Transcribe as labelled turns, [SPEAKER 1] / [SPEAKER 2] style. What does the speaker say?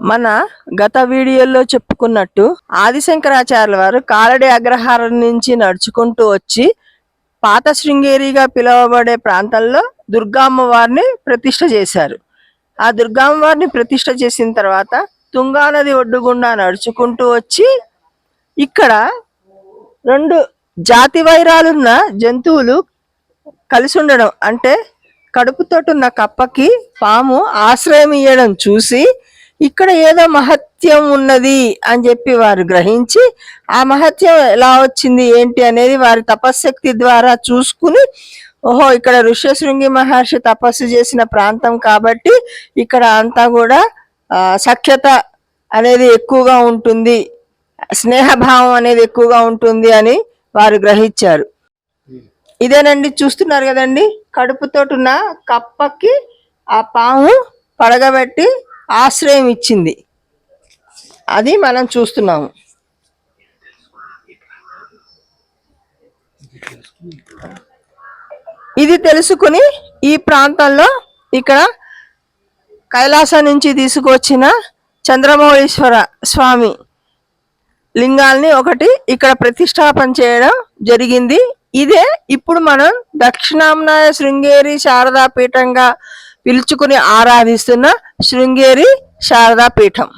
[SPEAKER 1] మన గత వీడియోలో చెప్పుకున్నట్టు ఆదిశంకరాచార్యుల వారు కాలడి అగ్రహారం నుంచి నడుచుకుంటూ వచ్చి పాత శృంగేరిగా పిలువబడే ప్రాంతంలో దుర్గామ్మవారిని ప్రతిష్ట చేశారు. ఆ దుర్గామ్మవారిని ప్రతిష్ట చేసిన తర్వాత తుంగానది ఒడ్డుగుండా నడుచుకుంటూ వచ్చి ఇక్కడ రెండు జాతి వైరాలున్న జంతువులు కలిసి ఉండడం అంటే కడుపుతోటున్న కప్పకి పాము ఆశ్రయం ఇవ్వడం చూసి ఇక్కడ ఏదో మహత్యం ఉన్నది అని చెప్పి వారు గ్రహించి ఆ మహత్యం ఎలా వచ్చింది ఏంటి అనేది వారి తపశ్శక్తి ద్వారా చూసుకుని ఓహో ఇక్కడ ఋష్యశృంగి మహర్షి తపస్సు చేసిన ప్రాంతం కాబట్టి ఇక్కడ అంతా కూడా సఖ్యత అనేది ఎక్కువగా ఉంటుంది స్నేహభావం అనేది ఎక్కువగా ఉంటుంది అని వారు గ్రహించారు. ఇదేనండి చూస్తున్నారు కదండి కడుపుతోటున్న కప్పకి ఆ పాము పడగబెట్టి ఆశ్రయం ఇచ్చింది. అది మనం చూస్తున్నాము. ఇది తెలుసుకుని ఈ ప్రాంతంలో ఇక్కడ కైలాసం నుంచి తీసుకొచ్చిన చంద్రమౌళీశ్వర స్వామి లింగాల్ని ఒకటి ఇక్కడ ప్రతిష్టాపన చేయడం జరిగింది. ఇదే ఇప్పుడు మనం దక్షిణాంనాయ శృంగేరి శారదా పీఠంగా పిలుచుకుని ఆరాధిస్తున్న శృంగేరి శారదా పీఠం